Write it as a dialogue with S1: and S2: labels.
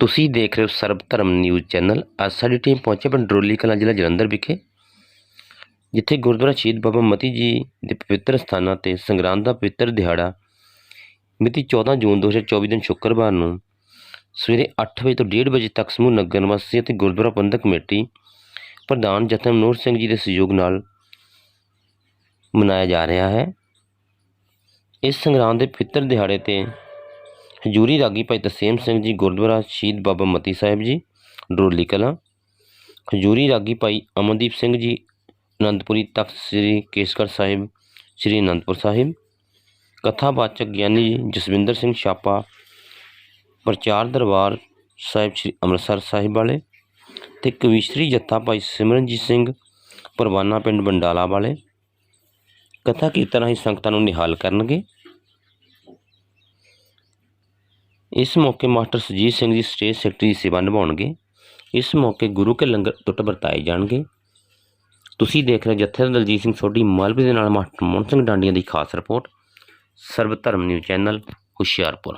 S1: ਤੁਸੀਂ ਦੇਖ ਰਹੇ ਹੋ ਸਰਬ ਧਰਮ ਨਿਊਜ਼ ਚੈਨਲ। ਅੱਜ ਸਾਡੀ ਟੀਮ ਪਹੁੰਚੇ ਪਿੰਡ ਡਰੋਲੀ ਕਲਾਂ ਜ਼ਿਲ੍ਹਾ ਜਲੰਧਰ ਵਿਖੇ, ਜਿੱਥੇ ਗੁਰਦੁਆਰਾ ਸ਼ਹੀਦ ਬਾਬਾ ਮਤੀ ਜੀ ਦੇ ਪਵਿੱਤਰ ਸਥਾਨਾਂ ਤੇ ਸੰਗਰਾਂਦ ਦਾ ਪਵਿੱਤਰ ਦਿਹਾੜਾ ਮਿਤੀ 14 ਜੂਨ 2024 ਦਿਨ ਸ਼ੁੱਕਰਵਾਰ ਨੂੰ ਸਵੇਰੇ 8 ਵਜੇ ਤੋਂ 1:30 ਵਜੇ ਤੱਕ ਸਮੂਹ ਨਗਰ ਨਿਵਾਸੀ ਅਤੇ ਗੁਰਦੁਆਰਾ ਪ੍ਰਬੰਧਕ ਕਮੇਟੀ ਪ੍ਰਧਾਨ ਜਥਮ ਨੂਰ ਸਿੰਘ ਜੀ ਦੇ ਸਹਿਯੋਗ ਨਾਲ ਮਨਾਇਆ ਜਾ ਰਿਹਾ ਹੈ। ਇਸ ਸੰਗਰਾਂਦ ਦੇ ਪਵਿੱਤਰ ਦਿਹਾੜੇ ਤੇ ਹਜੂਰੀ ਰਾਗੀ ਭਾਈ ਤਸੀਮ ਸਿੰਘ ਜੀ, ਗੁਰਦੁਆਰਾ ਸ਼ਹੀਦ ਬਾਬਾ ਮਤੀ ਸਾਹਿਬ ਜੀ ਡਰੋਲੀ ਕਲਾਂ। ਹਜੂਰੀ ਰਾਗੀ ਭਾਈ ਅਮਨਦੀਪ ਸਿੰਘ ਜੀ, ਅਨੰਦਪੁਰੀ ਤਖਤ ਸ੍ਰੀ ਕੇਸਗੜ੍ਹ ਸਾਹਿਬ, ਸ੍ਰੀ ਅਨੰਦਪੁਰ ਸਾਹਿਬ। ਕਥਾਵਾਚਕ ਗਿਆਨੀ ਜਸਵਿੰਦਰ ਸਿੰਘ ਛਾਪਾ, ਪ੍ਰਚਾਰ ਦਰਬਾਰ ਸਾਹਿਬ ਸ੍ਰੀ ਅੰਮ੍ਰਿਤਸਰ ਸਾਹਿਬ ਵਾਲੇ ਤੇ ਕਵੀਸ਼ਰੀ ਜੱਥਾ ਭਾਈ ਸਿਮਰਨਜੀਤ ਸਿੰਘ, ਪਰਵਾਨਾ ਪਿੰਡ ਬੰਡਾਲਾ ਵਾਲੇ। ਕਥਾ ਕੀਰਤਨ ਰਾਹੀਂ ਸੰਗਤਾਂ ਨੂੰ ਨਿਹਾਲ ਕਰਨਗੇ। ਇਸ ਮੌਕੇ ਮਾਸਟਰ ਸੁਜੀਤ ਸਿੰਘ ਜੀ ਸਟੇਜ ਸੈਕਟਰੀ ਦੀ ਸੇਵਾ ਨਿਭਾਉਣਗੇ। ਇਸ ਮੌਕੇ ਗੁਰੂ ਕੇ ਲੰਗਰ ਟੁੱਟ ਵਰਤਾਏ ਜਾਣਗੇ। ਤੁਸੀਂ ਦੇਖ ਰਹੇ ਜਥੇਦਾਰ ਦਲਜੀਤ ਸਿੰਘ ਸੋਢੀ, ਮਾਲਵੇ ਦੇ ਨਾਲ ਮਾਸਟਰ ਮੋਹਨ ਸਿੰਘ ਡਾਂਡੀਆਂ ਦੀ ਖਾਸ ਰਿਪੋਰਟ ਸਰਬ ਧਰਮ ਨਿਊਜ਼ ਚੈਨਲ, ਹੁਸ਼ਿਆਰਪੁਰ।